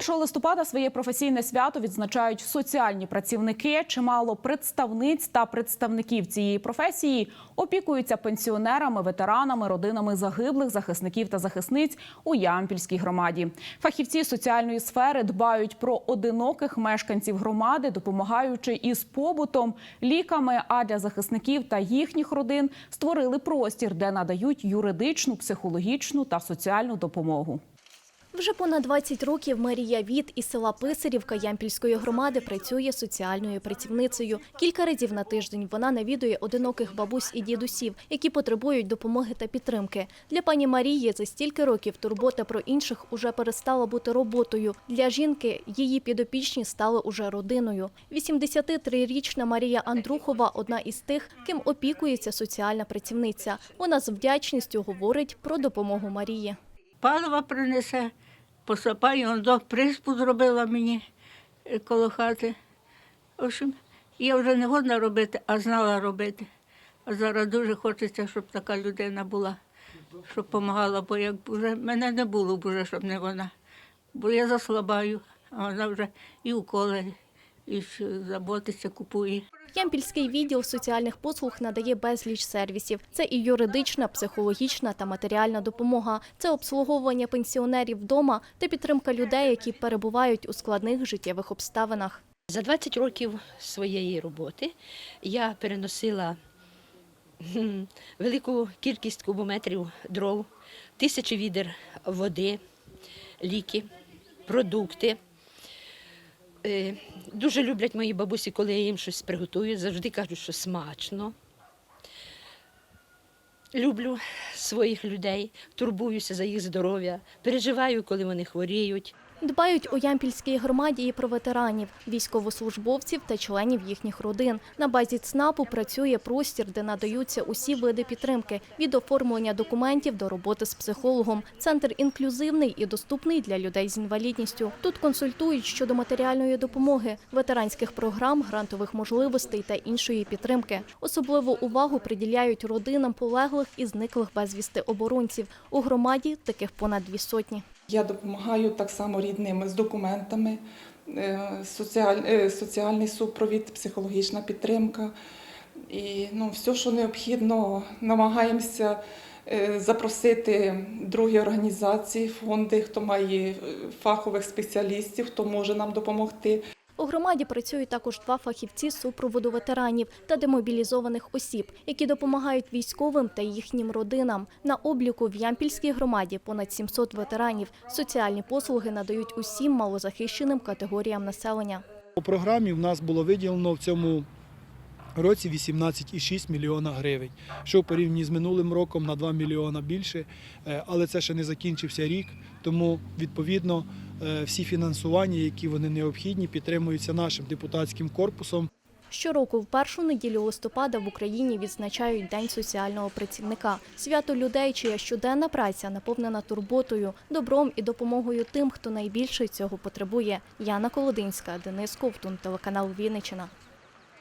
1 листопада своє професійне свято відзначають соціальні працівники. Чимало представниць та представників цієї професії опікуються пенсіонерами, ветеранами, родинами загиблих захисників та захисниць у Ямпільській громаді. Фахівці соціальної сфери дбають про одиноких мешканців громади, допомагаючи із побутом, ліками. А для захисників та їхніх родин створили простір, де надають юридичну, психологічну та соціальну допомогу. Вже понад 20 років Марія Віт із села Писарівка Ямпільської громади працює соціальною працівницею. Кілька разів на тиждень вона навідує одиноких бабусь і дідусів, які потребують допомоги та підтримки. Для пані Марії за стільки років турбота про інших уже перестала бути роботою. Для жінки її підопічні стали уже родиною. 83-річна Марія Андрухова одна із тих, ким опікується соціальна працівниця. Вона з вдячністю говорить про допомогу Марії. палива принесе, посапаю, он до приспу зробила мені е, коло хати. В общем, я вже не годна робити, а знала робити. А зараз дуже хочеться, щоб така людина була, щоб допомагала, бо як вже мене не було б уже, щоб не вона. Бо я заслабаю, а вона вже і уколи, і заботиться, купує. Ямпільський відділ соціальних послуг надає безліч сервісів. Це і юридична, психологічна та матеріальна допомога. Це обслуговування пенсіонерів вдома та підтримка людей, які перебувають у складних життєвих обставинах. За 20 років своєї роботи я переносила велику кількість кубометрів дров, тисячі відер води, ліки, продукти. Е, Дуже люблять мої бабусі, коли я їм щось приготую, завжди кажуть, що смачно. Люблю своїх людей, турбуюся за їх здоров'я, переживаю, коли вони хворіють. Дбають у Ямпільській громаді і про ветеранів, військовослужбовців та членів їхніх родин. На базі ЦНАПу працює простір, де надаються усі види підтримки від оформлення документів до роботи з психологом. Центр інклюзивний і доступний для людей з інвалідністю. Тут консультують щодо матеріальної допомоги, ветеранських програм, грантових можливостей та іншої підтримки. Особливу увагу приділяють родинам полеглих і зниклих безвісти оборонців. У громаді таких понад дві сотні. Я допомагаю так само рідним з документами, е, е, соціальний супровід, психологічна підтримка. І ну, все, що необхідно, намагаємося е, запросити другі організації, фонди, хто має фахових спеціалістів, хто може нам допомогти. У громаді працюють також два фахівці супроводу ветеранів та демобілізованих осіб, які допомагають військовим та їхнім родинам. На обліку в Ямпільській громаді понад 700 ветеранів. Соціальні послуги надають усім малозахищеним категоріям населення. По програмі в нас було виділено в цьому році 18,6 мільйона гривень, що в порівнянні з минулим роком на 2 мільйона більше, Е, але це ще не закінчився рік, тому відповідно всі фінансування, які вони необхідні, підтримуються нашим депутатським корпусом. Щороку в першу неділю листопада в Україні відзначають День соціального працівника. Свято людей, чия щоденна праця наповнена турботою, добром і допомогою тим, хто найбільше цього потребує. Яна Колодинська, Денис Ковтун, телеканал Вінниччина.